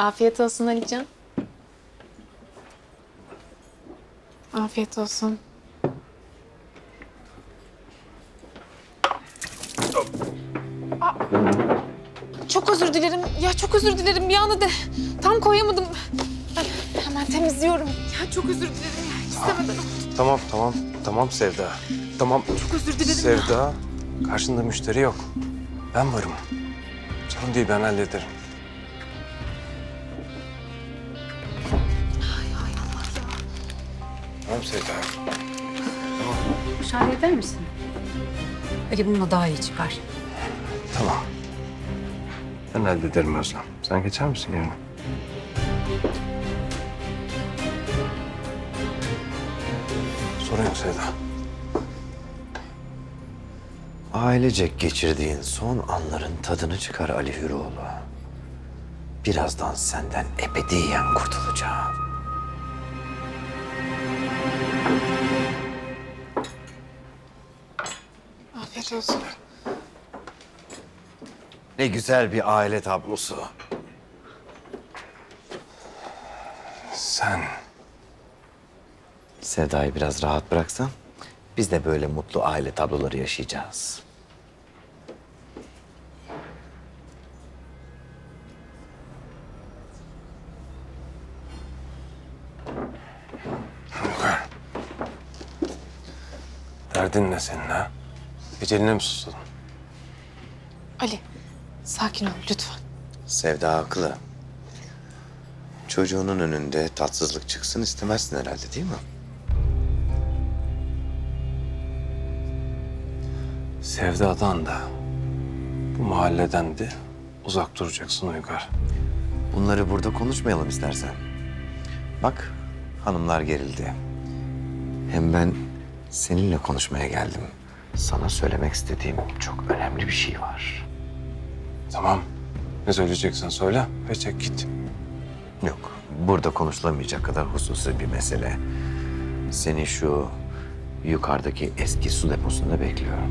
Afiyet olsun Alican. Afiyet olsun. Aa, Çok özür dilerim. Ya çok özür dilerim. Bir anda de tam koyamadım. Ben hemen temizliyorum. Ya çok özür dilerim ya. İstemeden oldu. Tamam tamam tamam Sevda. Tamam Çok özür dilerim. Sevda. Karşında müşteri yok. Ben varım. Sorun değil ben hallederim. Tamam Sevda. Müsaade eder misin? Ali bununla daha iyi çıkar. Tamam. Ben hallederim Özlem. Sen geçer misin yerine? Sorun yok Sevda. Ailecek geçirdiğin son anların tadını çıkar Ali Hüroğlu. Birazdan senden ebediyen kurtulacağım. Olsun. Ne güzel bir aile tablosu. Sen Sevda'yı biraz rahat bıraksan biz de böyle mutlu aile tabloları yaşayacağız. Derdin ne senin ha? Eceline mi susadın? Ali, sakin ol lütfen. Sevda haklı. Çocuğunun önünde tatsızlık çıksın istemezsin herhalde değil mi? Sevdadan da, bu mahalleden de uzak duracaksın Uygar. Bunları burada konuşmayalım istersen. Bak hanımlar gerildi. Hem ben seninle konuşmaya geldim. Sana söylemek istediğim çok önemli bir şey var. Tamam. Ne söyleyeceksen söyle ve çek git. Yok, burada konuşulamayacak kadar hususi bir mesele. Seni şu yukarıdaki eski su deposunda bekliyorum.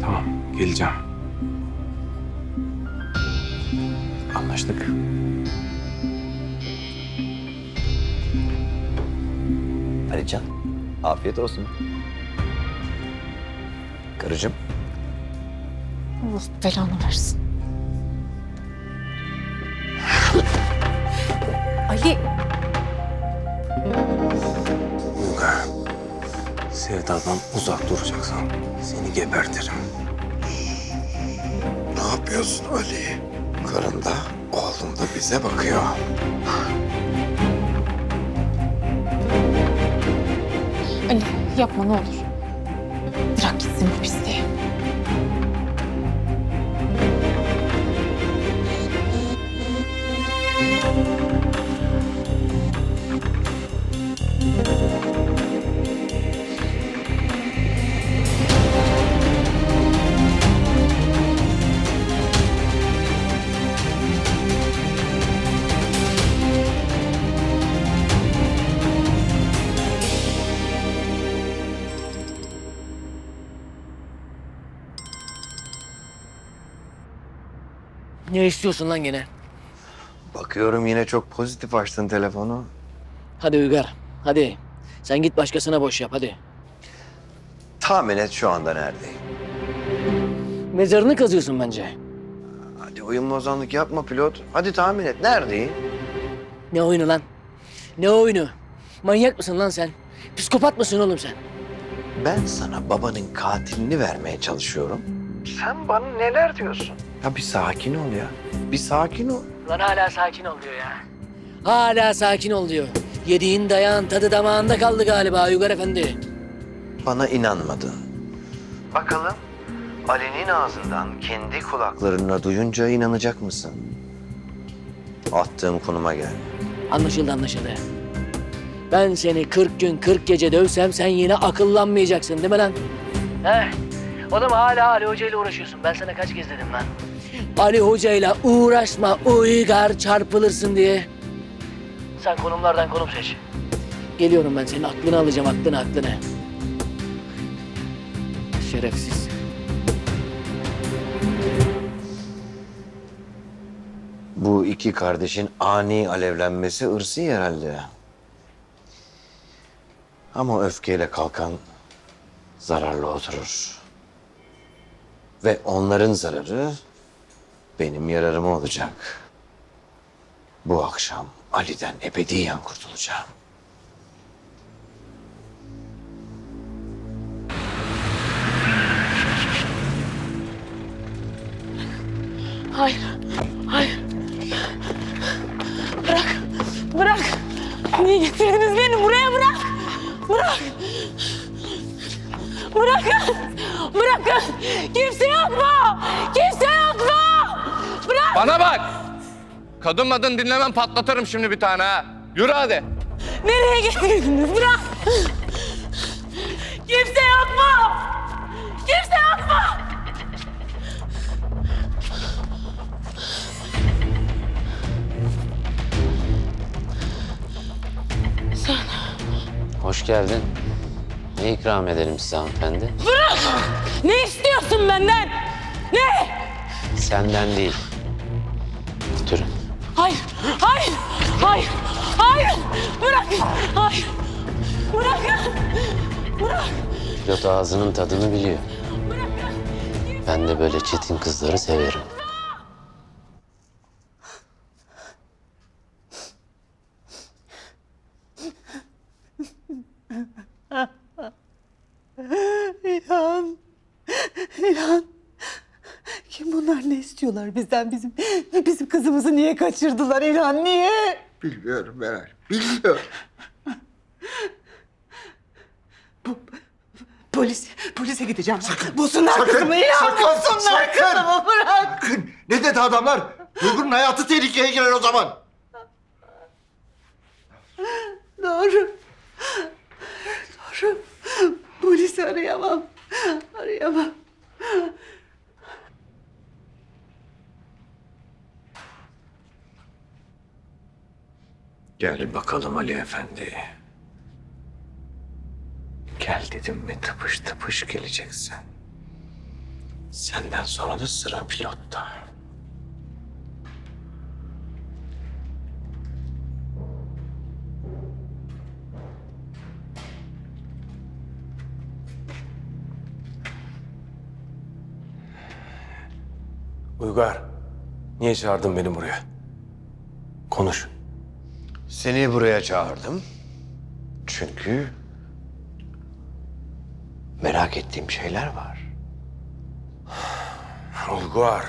Tamam, geleceğim. Anlaştık. Alican, afiyet olsun. Karıcığım, Allah belanı versin. Ali! Uygar, Sevdadan uzak duracaksın. Seni gebertirim. ne yapıyorsun Ali? Karın da bize bakıyor. Yapma ne olur. Bırak gitsin bu pisliği. Ne istiyorsun lan gene? Bakıyorum yine çok pozitif açtın telefonu. Hadi Uygar, hadi. Sen git başkasına boş yap, hadi. Tahmin et şu anda neredeyim. Mezarını kazıyorsun bence. Hadi uyumlu ozanlık yapma pilot. Hadi tahmin et neredeyim? Ne oyunu lan? Ne oyunu? Manyak mısın lan sen? Psikopat mısın oğlum sen? Ben sana babanın katilini vermeye çalışıyorum. Sen bana neler diyorsun? Ya bir sakin ol ya. Bir sakin ol. Lan hala sakin ol diyor ya. Hala sakin ol diyor. Yediğin dayağın tadı damağında kaldı galiba Uygar Efendi. Bana inanmadın. Bakalım Ali'nin ağzından kendi kulaklarına duyunca inanacak mısın? Attığım konuma gel. Anlaşıldı anlaşıldı. Ben seni 40 gün 40 gece dövsem sen yine akıllanmayacaksın değil mi lan? He? Oğlum hala Ali Hoca ile uğraşıyorsun. Ben sana kaç kez dedim lan? Ali Hoca ile uğraşma uygar çarpılırsın diye. Sen konumlardan konum seç. Geliyorum ben senin aklını alacağım aklını aklını. Şerefsiz. Bu iki kardeşin ani alevlenmesi ırsi herhalde. Ama öfkeyle kalkan zararlı oturur. Ve onların zararı benim yararıma olacak. Bu akşam Ali'den ebediyen kurtulacağım. Hayır, hayır. Bırak, bırak. Niye getirdiniz beni buraya bırak. Bırak. Bırakın, bırakın. Kimse Bana bak! Kadın madın dinlemem patlatırım şimdi bir tane ha. Yürü hadi. Nereye getirdiniz? Bırak. Kimse yok mu? Kimse yok mu? Hoş geldin. Ne ikram edelim size hanımefendi? Ne istiyorsun benden? Ne? Senden değil. Hayır, hayır, hayır, hayır. Bırak, hayır. Bırakın. Bırak. Pilot ağzının tadını biliyor. Ben de böyle çetin kızları severim. İlhan. İlhan. Kim bunlar ne istiyorlar bizden bizim bizim kızımızı niye kaçırdılar İlhan niye? Bilmiyorum Meral, bilmiyorum. Polis polise gideceğim. Bulsunlar kızımı İlhan sakın, bulsunlar sakın. kızımı bırak. Sakın, ne dedi adamlar? Duygu'nun hayatı tehlikeye girer o zaman. Doğru. Doğru. Polisi arayamam. Arayamam. Gel bakalım Ali Efendi. Gel dedim mi tıpış tıpış geleceksin. Senden sonra da sıra pilotta. Uygar, niye çağırdın beni buraya? Konuş. Seni buraya çağırdım. Çünkü merak ettiğim şeyler var. Uygar,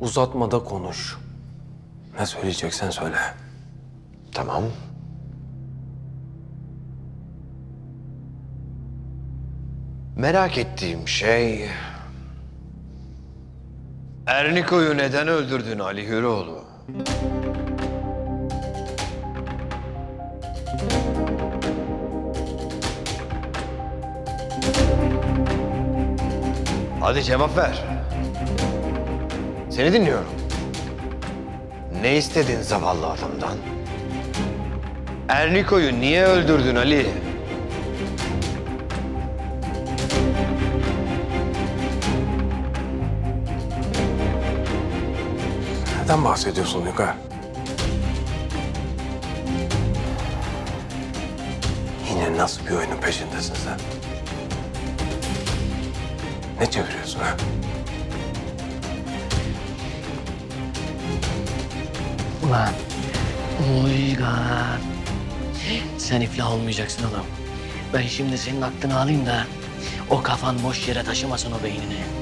uzatma da konuş. Ne söyleyeceksen söyle. Tamam. Merak ettiğim şey... Erniko'yu neden öldürdün Ali Hüroğlu? Hadi cevap ver. Seni dinliyorum. Ne istedin zavallı adamdan? Erniko'yu niye öldürdün Ali? Neden bahsediyorsun Uygar? Yine nasıl bir oyunun peşindesin sen? Ne çeviriyorsun ha? Ulan Uygar. Sen iflah olmayacaksın oğlum. Ben şimdi senin aklını alayım da o kafan boş yere taşımasın o beynini.